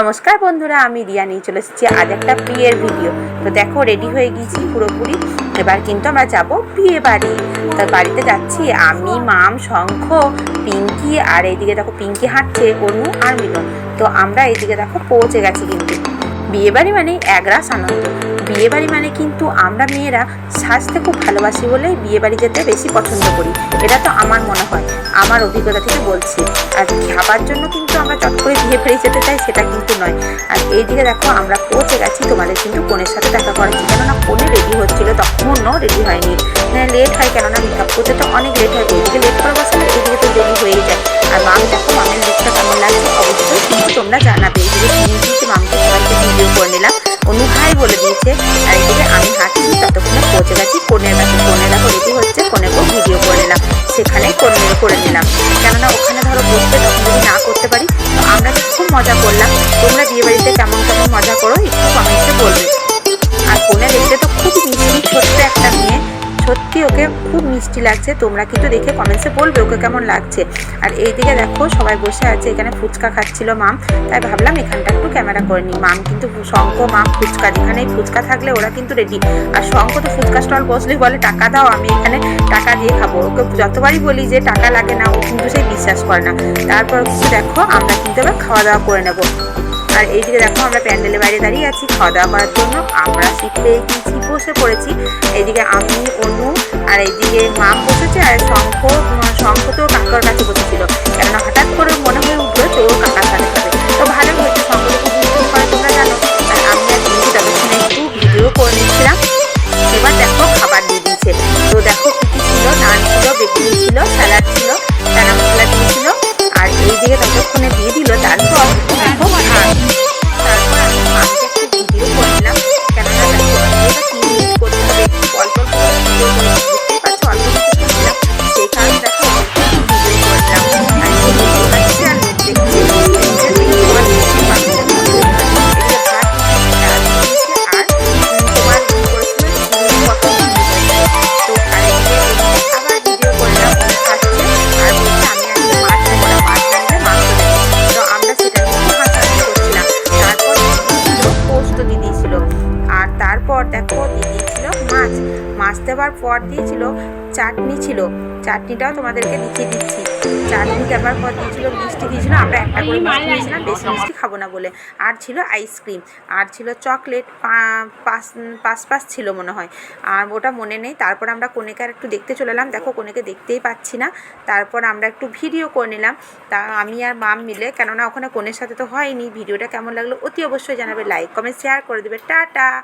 নমস্কার বন্ধুরা, আমি রিয়া। নিয়ে চলে এসেছি আজ একটা বিয়ের ভিডিও তো দেখো রেডি হয়ে গেছি পুরোপুরি। এবার কিন্তু আমরা যাব বিয়ে বাড়ি। তো বাড়িতে যাচ্ছি আমি, মাম, শঙ্খ, পিঙ্কি, আর এইদিকে দেখো পিঙ্কি হাঁটছে অনু আর মিলন। তো আমরা এইদিকে দেখো পৌঁছে গেছি কিন্তু। বিয়েবাড়ি বাড়ি এক একরাস আনন্দ। বিয়ে বাড়ি মানে কিন্তু আমরা মেয়েরা সাজতে খুব ভালোবাসি বলেই বিয়ে বাড়ি যেতে বেশি পছন্দ করি। এটা তো আমার মনে হয়, আমার অভিজ্ঞতা থেকে বলছি। আর খাবার জন্য কিন্তু আমরা চট করে বিয়ে বাড়ি যেতে চাই সেটা কিন্তু নয়। আর এইদিকে দেখো আমরা পৌঁছে গেছি, তোমাদের কিন্তু বোনের সাথে দেখা করাচ্ছি। কেননা ফোনে রেডি হচ্ছিল, তখনও রেডি হয়নি। হ্যাঁ লেট হয় কেননা মেকআপ করতে তো অনেক লেট হয়। ওইদিকে লেট করে বসলে এইদিকে তো দেরি হয়ে যায়। আর মাম দেখো মামের লুকটা কেমন লাগছে? অবশ্যই কিন্তু তোমরা জানাবে। এইদিকে দিয়েছে আর আমি হাঁটছি, ততক্ষণে পৌঁছে গেছি। কোনের কাছে কনে দেখো রেডি হচ্ছে কোনেকেও ভিডিও করে নিলাম। সেখানে কনে করে নিলাম। কেননা ওখানে ধরো বসতে তখন যদি না করতে পারি, তো আমরা খুব মজা করলাম। তোমরা বিয়েবাড়িতে কেমন কেমন মজা করো, একটু কমেন্টে বলবে। সত্যি ওকে খুব মিষ্টি লাগছে। তোমরা কিন্তু দেখে কমেন্টসে বলবে ওকে কেমন লাগছে। আর এইদিকে দেখো সবাই বসে আছে, এখানে ফুচকা খাচ্ছিল মাম। তাই ভাবলাম এখানটা একটু ক্যামেরা করে নিই। মাম কিন্তু শঙ্খ মাম ফুচকা, যেখানেই ফুচকা থাকলে ওরা কিন্তু রেডি আর শঙ্খ তো ফুচকা স্টল বসলেই বলে, টাকা দাও, আমি এখানে টাকা দিয়ে খাব। ওকে যতবারই বলি যে টাকা লাগে না, ও কিন্তু সেই বিশ্বাস করে না। তারপর কিন্তু দেখো আমরা কিন্তু এবার খাওয়া দাওয়া করে নেব। আর এইদিকে দেখো আমরা প্যান্ডেলের বাইরে দাঁড়িয়ে আছি খাওয়া দাওয়া করার জন্য। আমরা সিট পেয়ে বসে পড়েছি। এইদিকে আমি, অনু আর এইদিকে মা বসেছে আর শঙ্খ শঙ্খ তো কাকার কাছে বসেছিল। কেননা হঠাৎ করে মনে হয়ে উঠল ও কাকার সাথে খাবে তো ভালো হয়েছে শঙ্খ তো খুব করে তোমরা জানো। আর আমি আর কিন্তু ততক্ষণে একটু ভিডিও করে নিচ্ছিলাম। এবার দেখো খাবার দিয়ে দিয়েছে। তো দেখো কি ছিল, নান ছিল বেগুনি ছিল, স্যালাড ছিল। মাছ দেওয়ার পর দিয়েছিল, চাটনি ছিল। চাটনিটাও তোমাদেরকে দেখিয়ে দিচ্ছি। চাটনি দেওয়ার পর দিয়েছিল, মিষ্টি দিয়েছিল, আমরা একটা করে মিষ্টি দিয়েছিলাম বেশি মিষ্টি খাব না বলে। আর ছিল আইসক্রিম, আর ছিল চকলেট, পা- পাঁচ পাঁচ পাঁচ ছিল মনে হয়। আর ওটা মনে নেই। তারপর আমরা কনেকে আর একটু দেখতে চলে এলাম। দেখো, কনেকে দেখতেই পাচ্ছি না। তারপর আমরা একটু ভিডিও করে নিলাম। তা আমি আর মাম মিলে, কেননা ওখানে কনের সাথে তো হয়নি। ভিডিওটা কেমন লাগল অতি অবশ্যই জানাবে। লাইক, কমেন্ট, শেয়ার করে দেবে। টাটা!